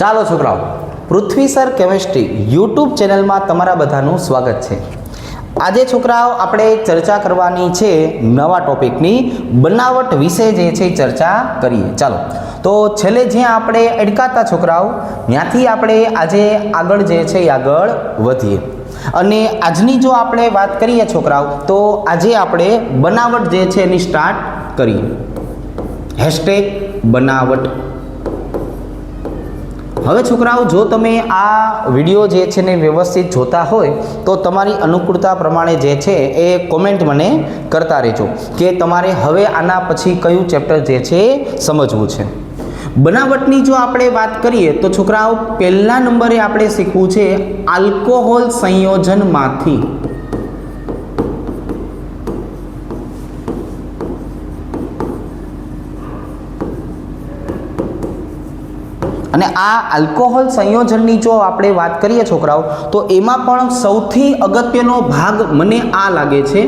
ચાલો છોકરાઓ, પૃથ્વી sir chemistry YouTube ચેનલમાં તમારા બધાનું સ્વાગત છે. આજે છોકરાઓ, આપણે ચર્ચા કરવાની છે નવા ટોપિકની, બનાવટ વિશે જે છે ચર્ચા કરીએ. ચાલો, તો છેલ્લે જ્યાં આપણે અડકાતા છોકરાઓ, ત્યાંથી આપણે આજે આગળ જે છે એ આગળ વધીએ. અને આજની જો આપણે વાત કરીએ છોકરાઓ, તો આજે આપણે બનાવટ જે છે એની સ્ટાર્ટ કરીએ. હેશટેગ બનાવટ હવે છોકરાઓ, જો તમે આ વીડિયો જે છે ને વ્યવસ્થિત જોતા હોય, તો તમારી અનુકૂળતા પ્રમાણે જે છે એ કોમેન્ટ મને કરતા રહેજો કે તમારે હવે આના પછી કયું ચેપ્ટર જે છે સમજવું છે. બનાવટની જો આપણે વાત કરીએ, તો છોકરાઓ, પહેલા નંબરે આપણે શીખવું છે આલ્કોહોલ સંયોજનમાંથી. અને આ આલ્કોહોલ સંયોજનની જો આપણે વાત કરીએ છોકરાઓ, તો એમાં પણ સૌથી અગત્યનો ભાગ મને આ લાગે છે.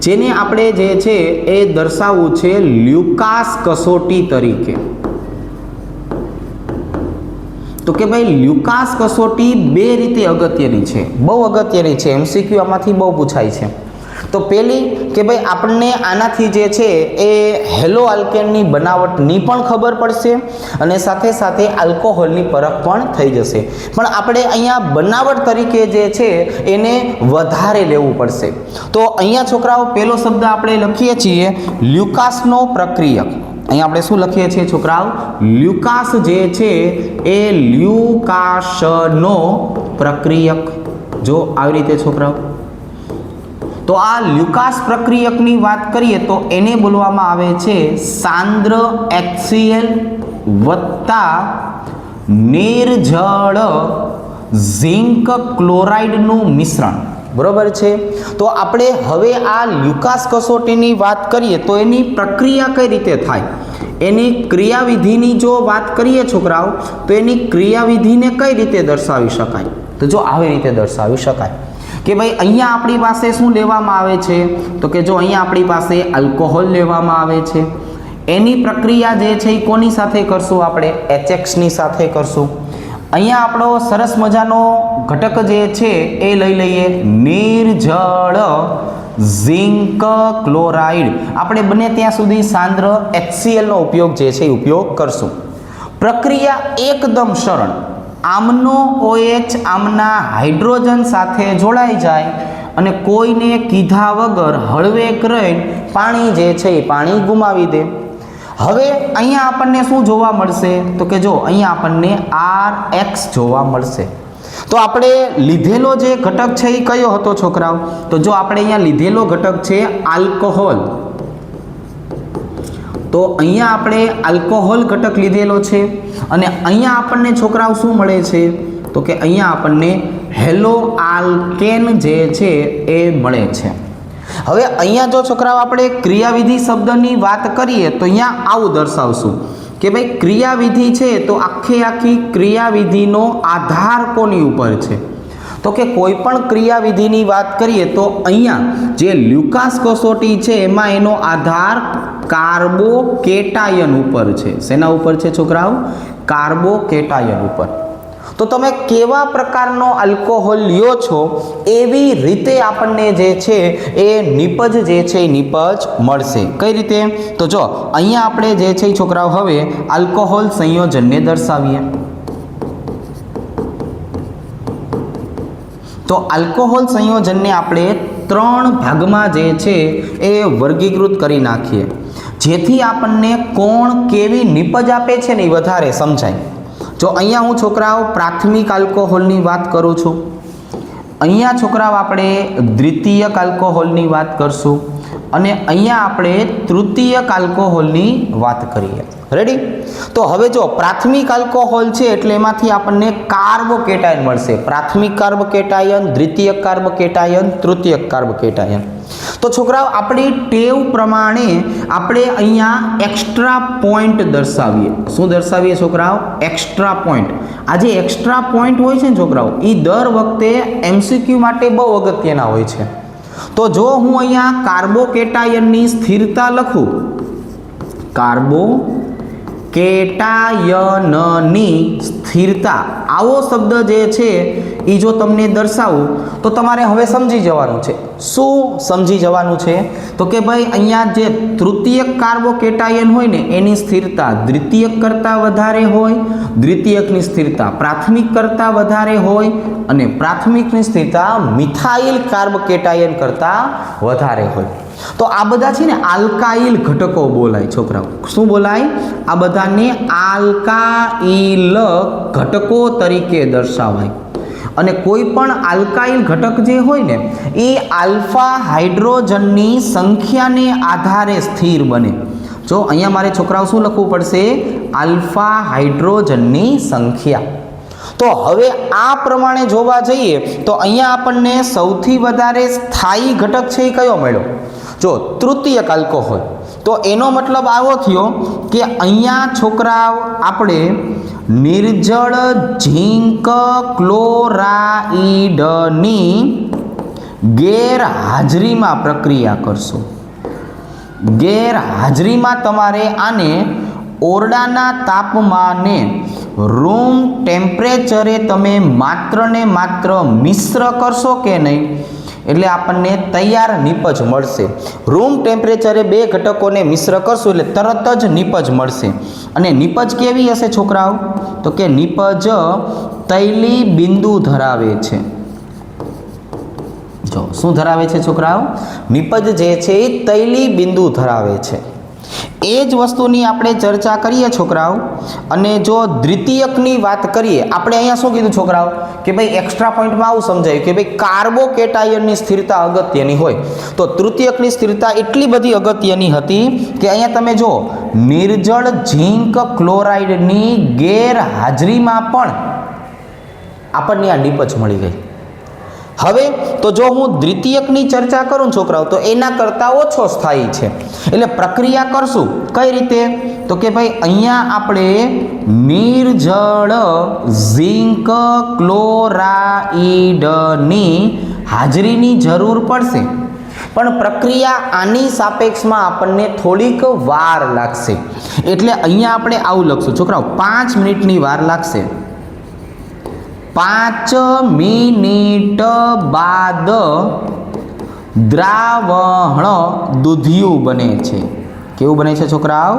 જેને આપણે જે છે એ દર્શાવવું છે લ્યુકાસ કસોટી તરીકે. તો કે ભાઈ લ્યુકાસ કસોટી બે રીતે અગત્યની છે. બહુ અગત્યની છે. એમસીક્યુ આમાંથી બહુ પૂછાય છે. તો પહેલી કે ભાઈ આપણને આનાથી જે છે એ હેલો આલ્કેનની બનાવટની પણ ખબર પડશે અને સાથે સાથે આલ્કોહોલની પરખ પણ થઈ જશે. પણ આપણે અહીંયા બનાવટ તરીકે જે છે એને વધારે લેવું પડશે. તો અહીંયા છોકરાઓ પહેલો શબ્દ આપણે લખીએ છીએ લ્યુકાસનો પ્રક્રિયક. અહીંયા આપણે શું લખીએ છીએ છોકરાઓ? લ્યુકાસ જે છે એ લ્યુકાસનો પ્રક્રિયક. જો આવી રીતે છોકરાઓ તો આ લ્યુકાસ પ્રક્રિયકની વાત કરીએ તો એને બોલવામાં આવે છે સાંદ્ર એક્સિયલ વત્તા નિર્જળ ઝિંક ક્લોરાઇડનું મિશ્રણ. બરોબર છે? તો આપણે હવે આ લ્યુકાસ કસોટીની વાત કરીએ તો એની પ્રક્રિયા કઈ રીતે થાય? એની ક્રિયાવિધિની જો વાત કરીએ છોકરાઓ, તો એની ક્રિયાવિધિને કઈ રીતે દર્શાવી શકાય? તો જો આવી રીતે દર્શાવી શકાય. કે ભાઈ અહીંયા આપણી પાસે શું લેવામાં આવે છે? તો કે જો અહીંયા આપણી પાસે આલ્કોહોલ લેવામાં આવે છે. એની પ્રક્રિયા જે છે એ કોની સાથે કરશું આપણે? એચએક્સની સાથે કરશું. અહીંયા આપણો સરસ મજાનો ઘટક જે છે એ લઈ લઈએ. નિર્જળ ઝિંક ક્લોરાઇડ આપણે બને ત્યાં સુધી સાંદ્ર એચસીએલનો ઉપયોગ જે છે એ ઉપયોગ કરશું. પ્રક્રિયા એકદમ સરળ. આમનો ઓએચ આમના હાઇડ્રોજન સાથે જોડાઈ જાય અને કોઈને કીધા વગર હળવે રહીને પાણી જે છે એ પાણી ગુમાવી દે. હવે અહીંયા આપણને શું જોવા મળશે? તો કે જો, અહીંયા આપણને આર એક્સ જોવા મળશે. તો આપણે લીધેલો જે ઘટક છે એ કયો હતો છોકરાઓ? તો જો આપણે અહીંયા લીધેલો ઘટક છે આલ્કોહોલ. તો અહીંયા આપણે આલ્કોહોલ ઘટક લીધેલો છે અને અહીંયા આપણને છોકરાઓ શું મળે છે? તો કે અહીંયા આપણને હેલો આલ્કેન જે છે એ મળે છે. હવે અહીંયા જો છોકરાઓ આપણે ક્રિયાવિધિ શબ્દની વાત કરીએ તો અહીંયા આવું દર્શાવશું કે ભાઈ ક્રિયાવિધિ છે તો આખી આખી ક્રિયાવિધિનો આધાર કોની ઉપર છે? તો કે કોઈ પણ ક્રિયાવિધિની વાત કરીએ તો અહીંયા જે લ્યુકાસ કસોટી છે એમાં એનો આધાર કાર્બોકેટાયન ઉપર છે. શેના ઉપર છે છોકરાઓ? કાર્બોકેટાયન ઉપર. તો તમે કેવા પ્રકારનો આલ્કોહોલ લ્યો છો, એવી રીતે આપણને જે છે, એ નિપજ જે છે, એ નિપજ મળશે. કઈ રીતે? તો જો, અહીંયા આપણે જે છે છોકરાઓ, હવે આલ્કોહોલ સંયોજનને દર્શાવીએ. તો આલ્કોહોલ સંયોજનને આપણે ત્રણ ભાગમાં જે છે, એ વર્ગીકૃત કરી નાખીએ. જેથી આપણને કોણ કેવી નિપજ આપે છે ને એ વધારે સમજાય. જો અહીંયા હું છોકરાઓ પ્રાથમિક આલ્કોહોલની વાત કરું છું, અહીંયા છોકરાઓ આપણે દ્વિતીયક આલ્કોહોલની વાત કરશું અને અહીંયા આપણે તૃતીયક આલ્કોહોલની વાત કરીએ. રેડી તો હવે જો પ્રાથમિક આલ્કોહોલ છે એટલે એમાંથી આપણને કાર્બોકેટાયન મળશે. પ્રાથમિક કાર્બોકેટાયન દ્વિતીયક કાર્બોકેટાયન તૃતીયક કાર્બોકેટાયન. તો છોકરાઓ, આપણી ટેવ પ્રમાણે આપણે અહીંયા એક્સ્ટ્રા પોઈન્ટ દર્શાવીએ. શું દર્શાવીએ છોકરાઓ? એક્સ્ટ્રા પોઈન્ટ આ જે એક્સ્ટ્રા પોઈન્ટ હોય છે ને છોકરાઓ એ દર વખતે એમસીક્યુ માટે બહુ અગત્યના હોય છે. તો જો હું અહીંયા કાર્બોકેટાયનની સ્થિરતા લખું કાર્બો કેટાયનની સ્થિરતા આવો શબ્દ જે છે એ જો તમને દર્શાવું, તો તમારે હવે સમજી જવાનું છે. શું સમજી જવાનું છે? તો કે ભાઈ અહીંયા જે તૃતીયક કાર્બોકેટાયન હોય ને, એની સ્થિરતા દ્વિતીયક કરતાં વધારે હોય, દ્વિતીયકની સ્થિરતા પ્રાથમિક કરતાં વધારે હોય, અને પ્રાથમિકની સ્થિરતા મિથાઇલ કાર્બોકેટાયન કરતાં વધારે હોય. તો આ બધા છે ને આલ્કાઇલ ઘટકો બોલાય છોકરાઓ. શું બોલાય? આ બધાને આલ્કાઇલ ઘટકો તરીકે દર્શાવાય. અને કોઈ પણ આલ્કાઇલ ઘટક જે હોય ને, એ આલ્ફા હાઇડ્રોજનની સંખ્યાને આધારે સ્થિર બને. જો અહીંયા મારે છોકરાઓ શું લખવું પડશે? આલ્ફા હાઇડ્રોજનની સંખ્યા. તો હવે આ પ્રમાણે જોવા જઈએ, તો અહીંયા આપણને સૌથી વધારે સ્થાયી ઘટક છે એ કયો મળ્યો? જો તૃતીયક આલ્કોહોલ. તો એનો મતલબ આવો થયો કે અહીંયા છોકરાઓ, આપણે નિર્જળ ઝીંક ક્લોરાઇડની ગેરહાજરીમાં પ્રક્રિયા કરશો. ગેરહાજરીમાં તમારે આને ઓરડાના તાપમાને રૂમ ટેમ્પરેચરે તમે માત્ર ને માત્ર મિશ્ર કરશો કે નહીં? એટલે આપણને તૈયાર નીપજ મળશે. રૂમ ટેમ્પરેચરે બે ઘટકોને મિશ્ર કરશું એટલે તરત જ નીપજ મળશે. અને નીપજ કેવી હશે છોકરાઓ? તો કે નીપજ તૈલી બિંદુ ધરાવે છે. જો, શું ધરાવે છે છોકરાઓ? નિપજ જે છે એ તૈલી બિંદુ ધરાવે છે. એ જ વસ્તુની આપણે ચર્ચા કરીએ છોકરાઓ, અને જો દ્વિતીયકની વાત કરીએ, આપણે અહીંયા શું કીધું છોકરાઓ? કે ભાઈ એક્સ્ટ્રા પોઈન્ટમાં આવું સમજાયું કે ભાઈ કાર્બોકેટાયનની સ્થિરતા અગત્યની હોય. તો તૃતીયકની સ્થિરતા એટલી બધી અગત્યની હતી કે અહીંયા તમે જો નિર્જળ ઝીંક ક્લોરાઇડની ગેરહાજરીમાં પણ આપણને આ નીપજ મળી ગઈ. હવે તો જો હું દ્વિતીયકની ચર્ચા કરું છોકરાઓ, તો એના કરતાં ઓછો સ્થાયી છે. એટલે પ્રક્રિયા કરશું. કઈ રીતે? તો કે ભાઈ, અહીંયા આપણે નિર્જળ ઝિંક ક્લોરાઇડની હાજરીની જરૂર પડશે. પણ પ્રક્રિયા આની સાપેક્ષમાં આપણને થોડીક વાર લાગશે. એટલે અહીંયા આપણે આવું લખશું. છોકરાઓ, પાંચ મિનિટની વાર લાગશે. પાંચ મિનિટ બાદ દ્રાવણ દૂધિયું બને છે. કેવું બને છે છોકરાઓ?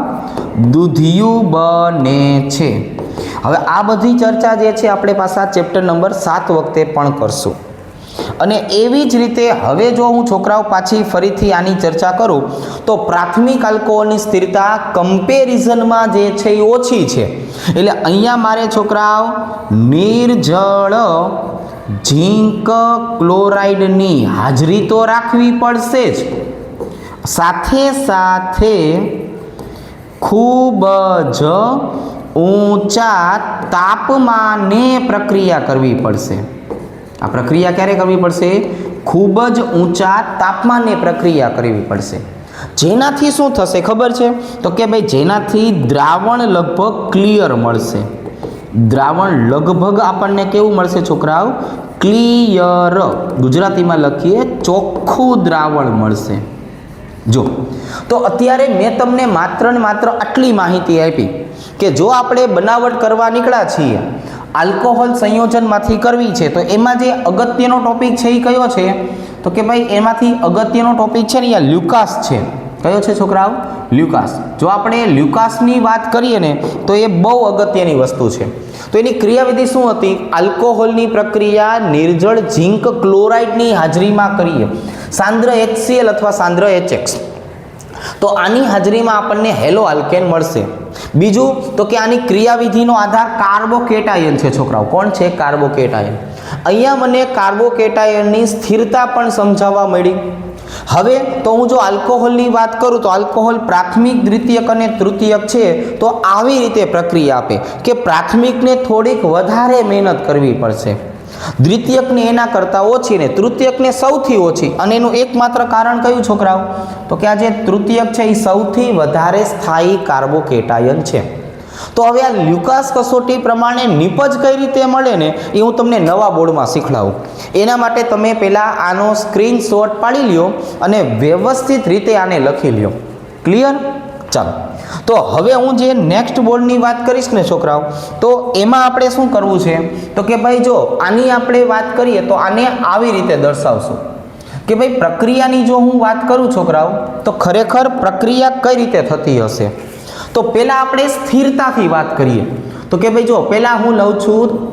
દૂધિયું બને છે. હવે આ બધી ચર્ચા જે છે, આપણે પાછા ચેપ્ટર નંબર સાત વખતે પણ કરશું. અને એવી જ રીતે હવે જો હું છોકરાઓ પાછી ફરીથી આની ચર્ચા કરું, તો પ્રાથમિક આલ્કોહોલની સ્થિરતા કમ્પેરિઝનમાં જે છે એ ઓછી છે. એટલે અહીંયા મારે છોકરાઓ, નિર્જળ ઝીંક ક્લોરાઇડની હાજરી તો રાખવી પડશે જ. સાથે સાથે ખૂબ જ ઊંચા તાપમાને પ્રક્રિયા કરવી પડશે. આ પ્રક્રિયા ક્યારે કરવી પડશે? ખૂબ જ ઊંચા તાપમાને પ્રક્રિયા કરવી પડશે. જેનાથી શું થશે ખબર છે? તો કે ભાઈ જેનાથી દ્રાવણ લગભગ ક્લિયર મળશે. દ્રાવણ લગભગ આપણને કેવું મળશે છોકરાઓ? ક્લિયર. ગુજરાતીમાં લખીએ, ચોખ્ખું દ્રાવણ મળશે. જો, તો અત્યારે મેં તમને માત્ર ને માત્ર આટલી માહિતી આપી કે જો આપણે બનાવટ કરવા નીકળ્યા છીએ આલ્કોહોલ સંયોજનમાંથી કરવી છે, તો એમાં જે અગત્યનો ટોપિક છે એ કયો છે? તો કે ભાઈ, એમાંથી અગત્યનો ટોપિક છે ને અહીંયા લ્યુકાસ છે. કયો છે છોકરાઓ? લ્યુકાસ. જો આપણે લ્યુકાસની વાત કરીએ ને, તો એ બહુ અગત્યની વસ્તુ છે. તો એની ક્રિયાવિધિ શું હતી? આલ્કોહોલની પ્રક્રિયા નિર્જળ ઝીંક ક્લોરાઇડની હાજરીમાં કરીએ. સાંદ્ર HCl અથવા સાંદ્ર HX તો આની હાજરીમાં આપણને હેલો આલ્કેન મળશે. બીજું, તો કે આની ક્રિયાવિધિનો આધાર કાર્બોકેટાયન છે, છોકરાઓ. કોણ છે? કાર્બોકેટાયન. અહીંયા મને કાર્બોકેટાયનની સ્થિરતા પણ સમજાવવા મળી. હવે, તો હું જો આલ્કોહોલની વાત કરું, તો આલ્કોહોલ પ્રાથમિક, દ્વિતીયક અને તૃતીયક છે, તો આવી રીતે પ્રક્રિયા આપે કે પ્રાથમિકને થોડીક વધારે મહેનત કરવી પડશે. દ્વિતીયકને એના કરતાં ઓછી ને તૃતીયકને સૌથી ઓછી. અને એનું એકમાત્ર કારણ કયું છોકરાઓ? તો કે આ જે તૃતીયક છે એ સૌથી વધારે સ્થાયી કાર્બોકેટાયન છે. તો હવે આ લ્યુકાસ કસોટી પ્રમાણે નિપજ કઈ રીતે મળે ને એ હું તમને નવા બોર્ડમાં શીખડાવું. એના માટે તમે પહેલાં આનો સ્ક્રીનશોટ પાડી લ્યો અને વ્યવસ્થિત રીતે આને લખી લ્યો. ક્લિયર? ચાલો. તો હવે હું જે નેક્સ્ટ બોર્ડની વાત કરીશ ને છોકરાઓ, તો એમાં આપણે શું કરવું છે? તો કે ભાઈ જો, આની આપણે વાત કરીએ તો આને આવી રીતે દર્શાવશું. કે ભાઈ પ્રક્રિયાની જો હું વાત કરું છોકરાઓ, તો ખરેખર પ્રક્રિયા કઈ રીતે થતી હશે? તો પહેલાં આપણે સ્થિરતાથી વાત કરીએ. તો કે ભાઈ જો, પહેલાં હું લઉં છું,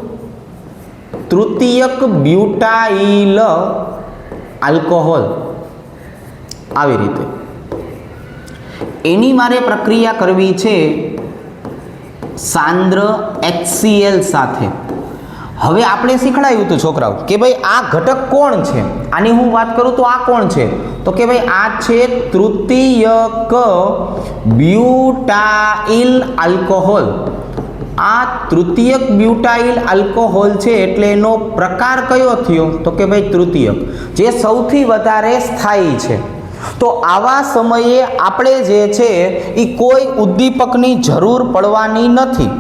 તૃતીયક બ્યુટાઇલ આલ્કોહોલ. આવી રીતે. એની મારે પ્રક્રિયા કરવી છે સાંદ્ર એચસીએલ સાથે. હવે આપણે શીખડાયું હતું છોકરાઓ કે ભાઈ આ ઘટક કોણ છે? આની હું વાત કરું તો આ કોણ છે? તો કે ભાઈ આ છે તૃતીયક બ્યુટાઇલ આલ્કોહોલ. આ તૃતીયક બ્યુટાઇલ આલ્કોહોલ છે એટલે એનો પ્રકાર કયો થયો? તો કે ભાઈ તૃતીયક જે સૌથી વધારે સ્થાયી છે. તો આવા સમયે આપણે જે છે એ કોઈ ઉદ્દીપકની જરૂર પડવાની નથી.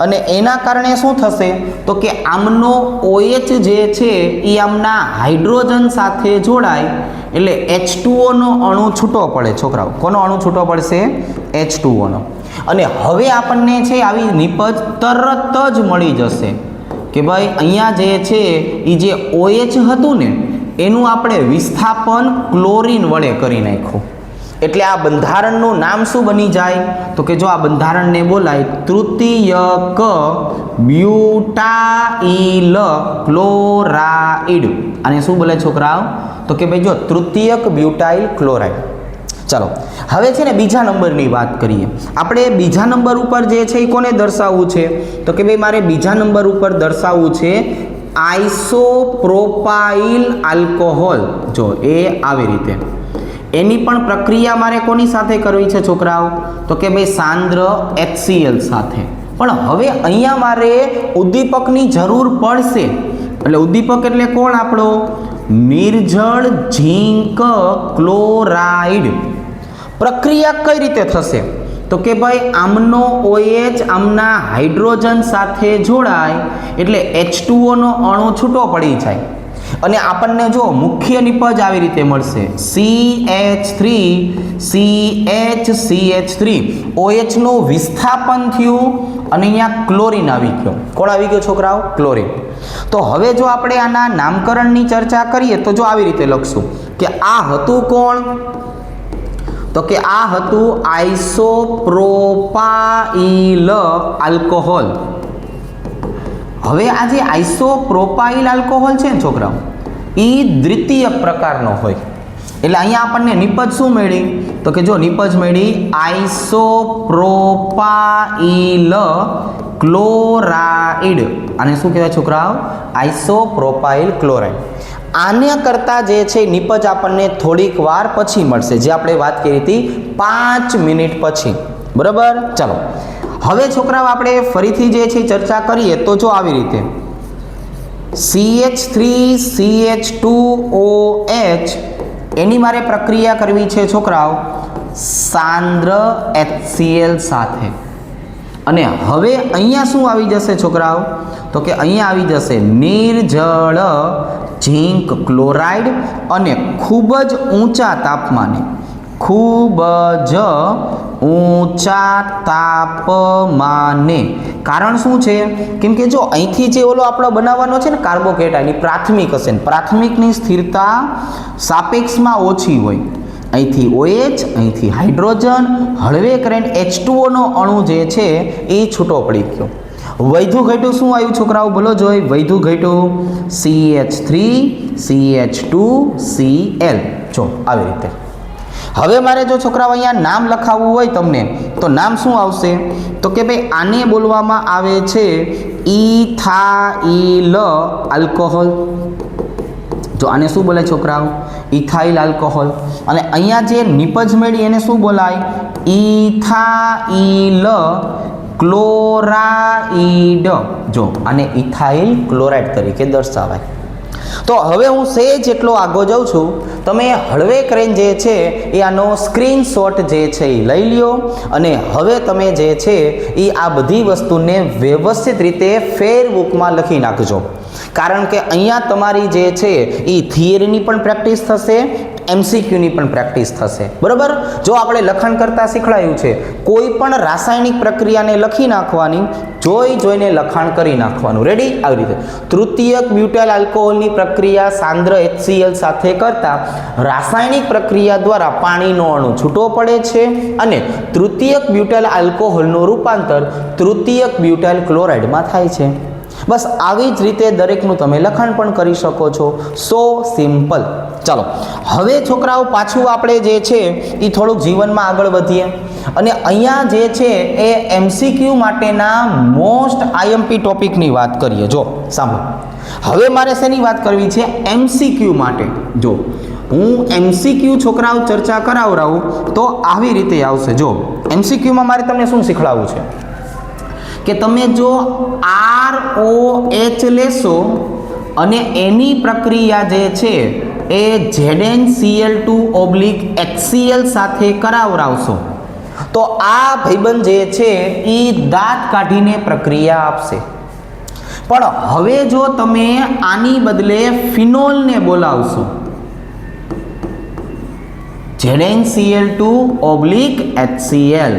અને એના કારણે શું થશે? તો કે આમનો ઓએચ જે છે એ આમના હાઇડ્રોજન સાથે જોડાય, એટલે એચ ટુઓનો અણુ છૂટો પડે, છોકરાઓ. કોનો અણુ છૂટો પડશે? એચ ટુઓનો અને હવે આપણને છે, આવી નિપજ તરત જ મળી જશે. કે ભાઈ, અહીંયા જે છે એ જે ઓએચ હતું ને એનું આપણે વિસ્થાપન ક્લોરીન વડે કરી નાખ્યું. એટલે આ બંધારણનું નામ શું બની જાય? તો કે જો આ બંધારણને બોલાય તૃતીયક બ્યુટાઇલ ક્લોરાઇડ. આને શું બોલે છોકરાઓ? તો કે ભાઈ જો તૃતીયક બ્યુટાઇલ ક્લોરાઇડ. ચાલો, હવે છે ને બીજા નંબરની વાત કરીએ. આપણે બીજા નંબર ઉપર જે છે એ કોને દર્શાવવું છે? તો કે ભાઈ મારે બીજા નંબર ઉપર દર્શાવવું છે આઇસોપ્રોપાઇલ આલ્કોહોલ. જો, એ આવી રીતે. એની પણ પ્રક્રિયા મારે કોની સાથે કરવી છે છોકરાઓ? તો કે ભાઈ સાંદ્ર HCl સાથે. પણ હવે અહીંયા મારે ઉદ્દીપકની જરૂર પડશે. એટલે ઉદ્દીપક એટલે કોણ આપણો? નિર્જળ ઝીંક ક્લોરાઇડ. પ્રક્રિયા કઈ રીતે થશે? તો કે ભાઈ આમનો ઓએચ આમના હાઇડ્રોજન સાથે જોડાય એટલે એચ ટુઓનો અણુ છૂટો પડી જાય. અને આપણને જો મુખ્ય નિપજ આવી રીતે મળશે. C H three C H C H three ઓએચનું વિસ્થાપન થયું અને અહીંયા ક્લોરિન આવી ગયો. કોણ આવી ગયો છોકરાઓ? ક્લોરિન. તો હવે જો આપણે આના નામકરણની ચર્ચા કરીએ તો જો આવી રીતે લખશું કે આ હતું કોણ? તો કે આ હતું આઇસોપ્રોપાઇલ આલ્કોહોલ. હવે આ જે આઇસોપ્રોપાઇલ આલ્કોહોલ છે ને છોકરાઓ એ દ્વિતીય પ્રકારનો હોય. એટલે અહીંયા આપણને નિપજ શું મળી? તો કે જો નિપજ મળી આઇસોપ્રોપાઇલ ક્લોરાઇડ. આને શું કહેવાય છોકરાઓ? Isopropyl chloride. આના કરતાં જે છે નિપજ આપણને થોડીક વાર પછી મળશે. જે આપણે વાત કરી હતી પાંચ મિનિટ પછી. બરાબર? ચાલો. હવે છોકરાઓ, આપણે ફરીથી જે છે ચર્ચા કરીએ તો જો આવી રીતે. CH three CH two O H એની મારે પ્રક્રિયા કરવી છે છોકરાઓ, સાંદ્ર HCl સાથે. અને હવે અહીંયા શું આવી જશે છોકરાઓ? તો કે અહીંયા આવી જશે નિર્જળ ઝીંક ક્લોરાઇડ અને ખૂબ જ ઊંચા તાપમાને. ખૂબ જ ઊંચા તાપમાને. કારણ શું છે? કેમ કે જો અહીંથી જે ઓલો આપણો બનાવવાનો છે ને કાર્બોકેટાઇનની પ્રાથમિક હશે ને, પ્રાથમિકની સ્થિરતા સાપેક્ષમાં ઓછી હોય. અહીંથી ઓએચ અહીંથી હાઇડ્રોજન, હળવે કરીને એચ ટુઓનો અણુ જે છે એ છૂટો પડી ગયો. વૈધું ઘટ્યું શું આવ્યું છોકરાઓ? ભલો જોઈ. વૈધું ઘટ્યું CH3 CH2 Cl જો, આવી રીતે. હવે મારે જો છોકરાઓ અહીંયા નામ લખાવવું હોય તમને, તો નામ શું આવશે? તો કે ભાઈ, આને બોલવામાં આવે છે ઇથાઇલ આલ્કોહોલ જો આને શું બોલે છોકરાઓ? Ethyl alcohol. અને અહીંયા જે નિપજ મેળી એને શું બોલાય? Ethyl chloride. જો, આને ઇથાઇલ ક્લોરાઇડ તરીકે દર્શાવાય. તો હવે હું સે જેટલો આગળ જાઉં છું. તમે હળવે કરીને જે છે એ આનો સ્ક્રીનશોટ જે છે એ લઈ લ્યો. અને હવે તમે જે છે એ આ બધી વસ્તુને વ્યવસ્થિત રીતે ફેરબુકમાં લખી નાખજો. કારણ કે અહીંયા તમારી જે છે એ થિયરીની પણ પ્રેક્ટિસ થશે એમસીક્યુની પણ પ્રેક્ટિસ થશે. બરાબર? જો આપણે લખાણ કરતાં શીખડાયું છે, કોઈ પણ રાસાયણિક પ્રક્રિયાને લખી નાખવાની, જોઈ જોઈને લખાણ કરી નાખવાનું. રેડી આવી રીતે. તૃતીયક બ્યુટાઇલ આલ્કોહોલની પ્રક્રિયા સાંદ્ર એચસીએલ સાથે કરતા રાસાયણિક પ્રક્રિયા દ્વારા પાણીનો અણુ છૂટો પડે છે અને તૃતીયક બ્યુટાઇલ આલ્કોહોલનું રૂપાંતર તૃતીયક બ્યુટાઇલ ક્લોરાઇડમાં થાય છે. બસ આવી જ રીતે દરેકનું તમે લખાણ પણ કરી શકો છો. સો સિમ્પલ ચાલો, હવે છોકરાઓ, પાછું આપણે જે છે એ થોડુંક જીવનમાં આગળ વધીએ. અને અહીંયા જે છે, એ એમસીક્યુ માટેના મોસ્ટ આઈએમપી ટોપિકની વાત કરીએ. જો, સાંભળો. હવે મારે શેની વાત કરવી છે? એમસીક્યુ માટે. જો, હું એમસીક્યુ છોકરાઓ ચર્ચા કરાવરાવું તો આવી રીતે આવશે. જો એમસીક્યુમાં મારે તમને શું શીખડાવવું છે? કે તમે જો આર ઓ એચ લેશો અને એની પ્રક્રિયા જે છે એ ZN CL two oblique HCL સાથે કરાવરાવશો. તો આ ભાઈબંધ જે છે એ દાંત કાઢીને પ્રક્રિયા આપશે. પણ હવે જો તમે આની બદલે ફિનોલને બોલાવશો. ઝેડએનસીએલ ટુ ઓબ્લિક એચસીએલ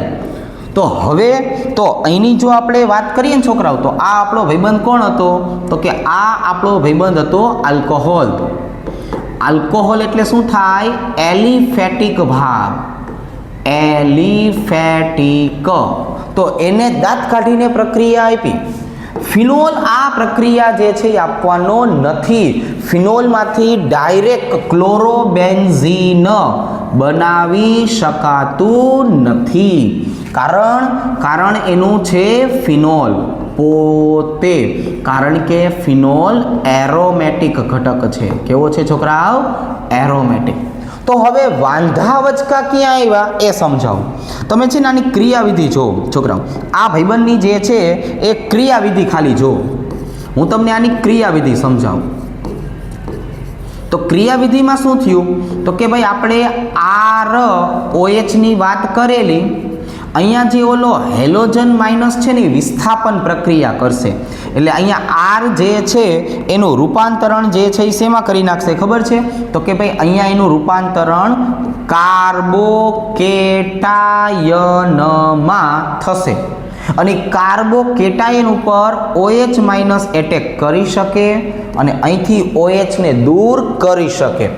તો હવે તો અહીંની જો આપણે વાત કરીએ ને છોકરાઓ, તો આ આપણો ભાઈબંધ કોણ હતો? તો કે આ આપણો ભાઈબંધ હતો આલ્કોહોલ. આલ્કોહોલ એટલે શું થાય? એલિફેટિક ભાગ. એલિફેટિક. તો એને દાંત કાઢીને પ્રક્રિયા આપી. ફિનોલ આ પ્રક્રિયા જે છે એ આપવાનો નથી. ફિનોલમાંથી ડાયરેક્ટ ક્લોરોબેન્ઝીન. બનાવી શકાતું નથી. કારણ કારણ એનું છે ફિનોલ. પોતે. કારણ કે ફિનોલ એરોમેટિક ઘટક છે. કેવો છે છોકરાઓ? એરોમેટિક. તો હવે વાંધા વચકા ક્યાં આવ્યા? એ સમજાવું. તમે છે ને આની ક્રિયાવિધિ જો છોકરાઓ. આ ભાઈબંધની જે છે, એ ક્રિયાવિધિ ખાલી જો હું તમને આની ક્રિયાવિધિ સમજાવું. તો ક્રિયાવિધિમાં શું થયું? તો કે ભાઈ આપણે આર ઓએચની વાત કરેલી. અહીંયા જે ઓલો હેલોજન માઇનસ છે ને વિસ્થાપન પ્રક્રિયા કરશે. એટલે અહીંયા આર જે છે, એનું રૂપાંતરણ જે છે એ શેમાં કરી નાખશે? ખબર છે? તો કે ભાઈ અહીંયા એનું રૂપાંતરણ કાર્બોકેટાયનમાં થશે. અને કાર્બોકેટાયન ઉપર ઓએચ માઇનસ એટેક કરી શકે અને અહીંથી ઓએચને દૂર કરી શકે.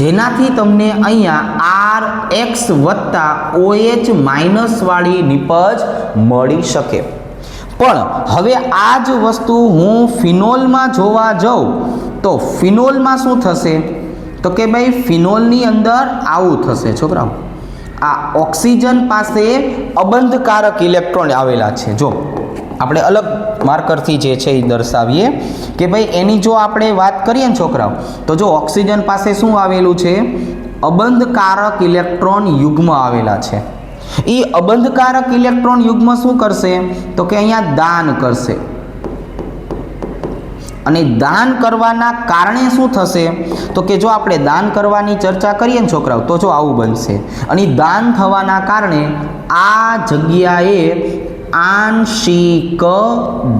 જેનાથી તમને અહીંયા આર એક્સ વત્તા ઓએચ માઇનસવાળી નિપજ મળી શકે. પણ હવે આ જ વસ્તુ હું ફિનોલમાં જોવા જાઉં, તો ફિનોલમાં શું થશે? તો કે ભાઈ ફિનોલની અંદર આવું થશે, છોકરાઓ. આ ઓક્સિજન પાસે અબંધકારક ઇલેક્ટ્રોન આવેલા છે. જો, આપણે અલગ માર્કરથી જે છે એ દર્શાવીએ કે ભાઈ એની જો આપણે વાત કરીએ ને છોકરાઓ, તો જો ઓક્સિજન પાસે શું આવેલું છે? અબંધકારક ઇલેક્ટ્રોન યુગ્મ આવેલા છે. એ અબંધકારક ઇલેક્ટ્રોન યુગ્મ શું કરશે? તો કે અહીંયા દાન કરશે. અને દાન કરવાના કારણે શું થશે? તો કે જો આપણે દાન કરવાની ચર્ચા કરીએ ને છોકરાઓ, તો જો આવું બનશે. અને દાન થવાના કારણે આ જગ્યાએ આંશિક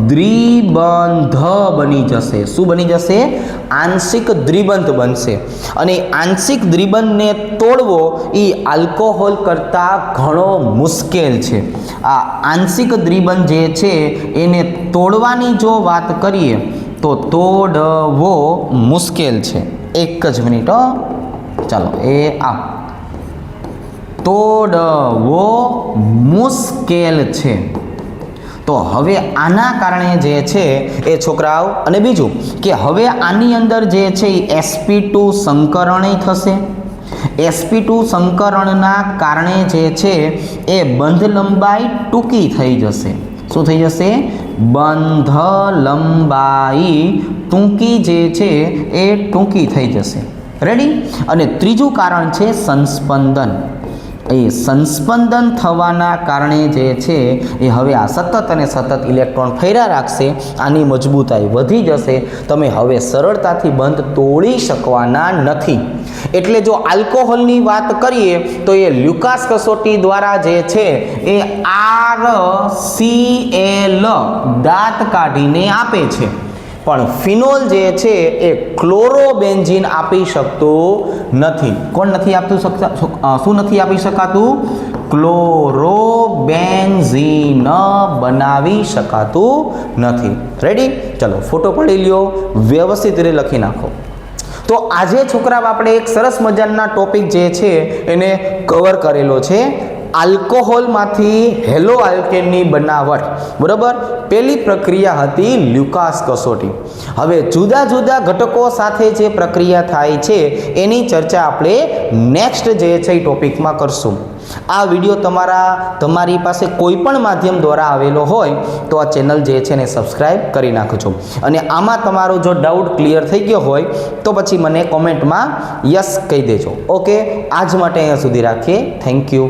દ્વિબંધ બની જશે. શું બની જશે? આંશિક દ્વિબંધ બનશે. અને આંશિક દ્વિબંધને તોડવો એ આલ્કોહોલ કરતાં ઘણો મુશ્કેલ છે. આ આંશિક દ્વિબંધ જે છે, એને તોડવાની જો વાત કરીએ તો તોડવો મુશ્કેલ છે. એક જ મિનિટ ચાલો, એ આ. તોડવો મુશ્કેલ છે. તો હવે આના કારણે જે છે એ છોકરાઓ, અને બીજું કે હવે આની અંદર જે છે એ એસપી ટુ સંકરણય થશે. એસપી ટુ સંકરણના કારણે જે છે એ બંધ લંબાઈ ટૂંકી થઈ જશે. શું થઈ જશે? બંધ લંબાઈ ટૂંકી જે છે એ ટૂંકી થઈ જશે. રેડી અને ત્રીજું કારણ છે સંસ્પંદન. એ સંસ્પંદન થવાના કારણે જે છે એ હવે આ સતત અને સતત ઇલેક્ટ્રોન ફેર્યા રાખશે, આની મજબૂતાઈ વધી જશે. તમે હવે સરળતાથી બંધ તોડી શકવાના નથી. એટલે જો આલ્કોહોલની વાત કરીએ, તો એ લ્યુકાસ કસોટી દ્વારા જે છે, એ આર સી એલ દાંત કાઢીને આપે છે. પણ ફિનોલ જે છે, એ ક્લોરોબેન્ઝિન આપી શકતું નથી. કોણ નથી આપતું શું નથી આપી શકાતું? ક્લોરોબેન્ઝિન બનાવી શકાતું નથી. રેડી ચલો, ફોટો પડી લ્યો, વ્યવસ્થિત રીતે લખી નાખો. તો આજે છોકરા આપણે એક સરસ મજાના ટોપિક જે છે એને કવર કરેલો છે. આલ્કોહોલમાંથી હેલો આલ્કેનની બનાવટ. બરાબર? પહેલી પ્રક્રિયા હતી લ્યુકાસ કસોટી. હવે જુદા જુદા ઘટકો સાથે જે પ્રક્રિયા થાય છે, એની ચર્ચા આપણે નેક્સ્ટ જે છે એ ટોપિકમાં કરશું. આ વીડિયો તમારા, તમારી પાસે કોઈ પણ માધ્યમ દ્વારા આવેલો હોય, તો આ ચેનલ જે છે ને સબસ્ક્રાઈબ કરી નાખજો. અને આમાં તમારો જો ડાઉટ ક્લિયર થઈ ગયો હોય, તો પછી મને કોમેન્ટમાં યસ કહી દેજો. ઓકે? આજ માટે અહીંયા સુધી રાખીએ. Thank you.